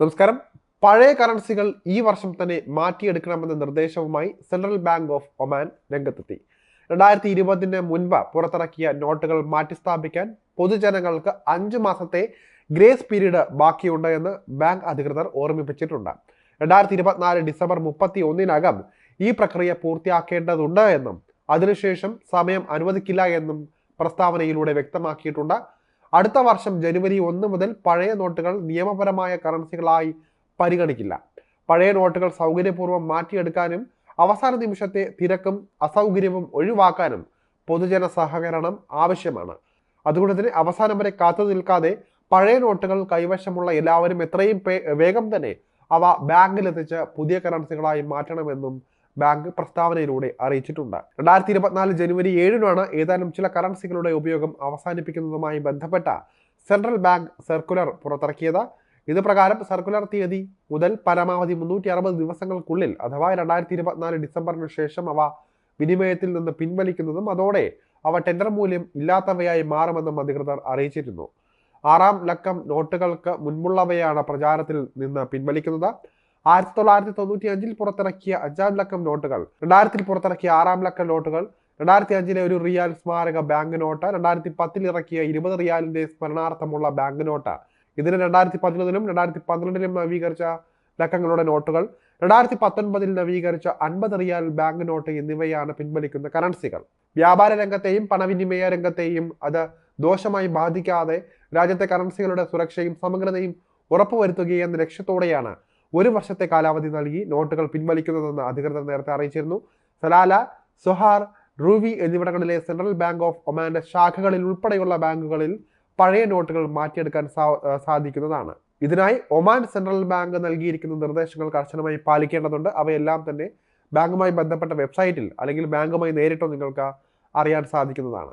നമസ്കാരം. പഴയ കറൻസികൾ ഈ വർഷം തന്നെ മാറ്റിയെടുക്കണമെന്ന നിർദ്ദേശവുമായി സെൻട്രൽ ബാങ്ക് ഓഫ് ഒമാൻ രംഗത്തെത്തി. രണ്ടായിരത്തി ഇരുപതിന് മുൻപ് പുറത്തിറക്കിയ നോട്ടുകൾ മാറ്റിസ്ഥാപിക്കാൻ പൊതുജനങ്ങൾക്ക് അഞ്ച് മാസത്തെ ഗ്രേസ് പീരീഡ് ബാക്കിയുണ്ട് എന്ന് ബാങ്ക് അധികൃതർ ഓർമ്മിപ്പിച്ചിട്ടുണ്ട്. രണ്ടായിരത്തി ഇരുപത്തിനാല് ഡിസംബർ മുപ്പത്തി ഒന്നിനകം ഈ പ്രക്രിയ പൂർത്തിയാക്കേണ്ടതുണ്ട് എന്നും അതിനുശേഷം സമയം അനുവദിക്കില്ല എന്നും പ്രസ്താവനയിലൂടെ വ്യക്തമാക്കിയിട്ടുണ്ട് അടുത്ത വർഷം ജനുവരി ഒന്ന് മുതൽ പഴയ നോട്ടുകൾ നിയമപരമായ കറൻസികളായി പരിഗണിക്കില്ല. പഴയ നോട്ടുകൾ സൗകര്യപൂർവം മാറ്റിയെടുക്കാനും അവസാന നിമിഷത്തെ തിരക്കും അസൗകര്യവും ഒഴിവാക്കാനും പൊതുജന സഹകരണം ആവശ്യമാണ്. അതുകൊണ്ട് തന്നെ അവസാനം വരെ കാത്തു നിൽക്കാതെ പഴയ നോട്ടുകൾ കൈവശമുള്ള എല്ലാവരും എത്രയും വേഗം തന്നെ അവ ബാങ്കിലെത്തിച്ച് പുതിയ കറൻസികളായി മാറ്റണമെന്നും ബാങ്ക് പ്രസ്താവനയിലൂടെ അറിയിച്ചിട്ടുണ്ട്. രണ്ടായിരത്തി ഇരുപത്തിനാല് ജനുവരി ഏഴിനാണ് ഏതാനും ചില കറൻസികളുടെ ഉപയോഗം അവസാനിപ്പിക്കുന്നതുമായി ബന്ധപ്പെട്ട സെൻട്രൽ ബാങ്ക് സർക്കുലർ പുറത്തിറക്കിയത്. ഇത് പ്രകാരം സർക്കുലർ തീയതി മുതൽ പരമാവധി മുന്നൂറ്റി അറുപത് ദിവസങ്ങൾക്കുള്ളിൽ അഥവാ രണ്ടായിരത്തി ഇരുപത്തിനാല് ഡിസംബറിന് ശേഷം അവ വിനിമയത്തിൽ നിന്ന് പിൻവലിക്കുന്നതും അതോടെ അവ ടെൻഡർ മൂല്യം ഇല്ലാത്തവയായി മാറുമെന്നും അധികൃതർ അറിയിച്ചിരുന്നു. ആറാം ലക്കം നോട്ടുകൾക്ക് മുൻപുള്ളവയാണ് പ്രചാരത്തിൽ നിന്ന് പിൻവലിക്കുന്നത്. ആയിരത്തി തൊള്ളായിരത്തി തൊണ്ണൂറ്റി അഞ്ചിൽ പുറത്തിറക്കിയ അഞ്ചാം ലക്കം നോട്ടുകൾ രണ്ടായിരത്തിൽ പുറത്തിറക്കിയ ആറാം ലക്കം നോട്ടുകൾ രണ്ടായിരത്തി അഞ്ചിലെ ഒരു റിയാൽ സ്മാരക ബാങ്ക് നോട്ട് രണ്ടായിരത്തി പത്തിൽ ഇറക്കിയ ഇരുപത് റിയാലിന്റെ സ്മരണാർത്ഥമുള്ള ബാങ്ക് നോട്ട്. ഇതിന് രണ്ടായിരത്തി പതിനൊന്നിലും രണ്ടായിരത്തി പന്ത്രണ്ടിലും നവീകരിച്ച ലക്കങ്ങളുടെ നോട്ടുകൾ രണ്ടായിരത്തി പത്തൊൻപതിൽ നവീകരിച്ച അൻപത് റിയാൽ ബാങ്ക് നോട്ട് എന്നിവയാണ് പിൻവലിക്കുന്ന കറൻസികൾ. വ്യാപാര രംഗത്തെയും പണവിനിമയ രംഗത്തെയും അത് ദോഷമായി ബാധിക്കാതെ രാജ്യത്തെ കറൻസികളുടെ സുരക്ഷയും സമഗ്രതയും ഉറപ്പുവരുത്തുകയെന്ന ലക്ഷ്യത്തോടെയാണ് ഒരു വർഷത്തെ കാലാവധി നൽകി നോട്ടുകൾ പിൻവലിക്കുന്നതെന്ന് അധികൃതർ നേരത്തെ അറിയിച്ചിരുന്നു. സലാല സുഹാർ റൂവി എന്നിവിടങ്ങളിലെ സെൻട്രൽ ബാങ്ക് ഓഫ് ഒമാന്റെ ശാഖകളിൽ ഉൾപ്പെടെയുള്ള ബാങ്കുകളിൽ പഴയ നോട്ടുകൾ മാറ്റിയെടുക്കാൻ സാധിക്കുന്നതാണ്. ഇതിനായി ഒമാൻ സെൻട്രൽ ബാങ്ക് നൽകിയിരിക്കുന്ന നിർദ്ദേശങ്ങൾ കർശനമായി പാലിക്കേണ്ടതുണ്ട്. അവയെല്ലാം തന്നെ ബാങ്കുമായി ബന്ധപ്പെട്ട വെബ്സൈറ്റിൽ അല്ലെങ്കിൽ ബാങ്കുമായി നേരിട്ടോ നിങ്ങൾക്ക് അറിയാൻ സാധിക്കുന്നതാണ്.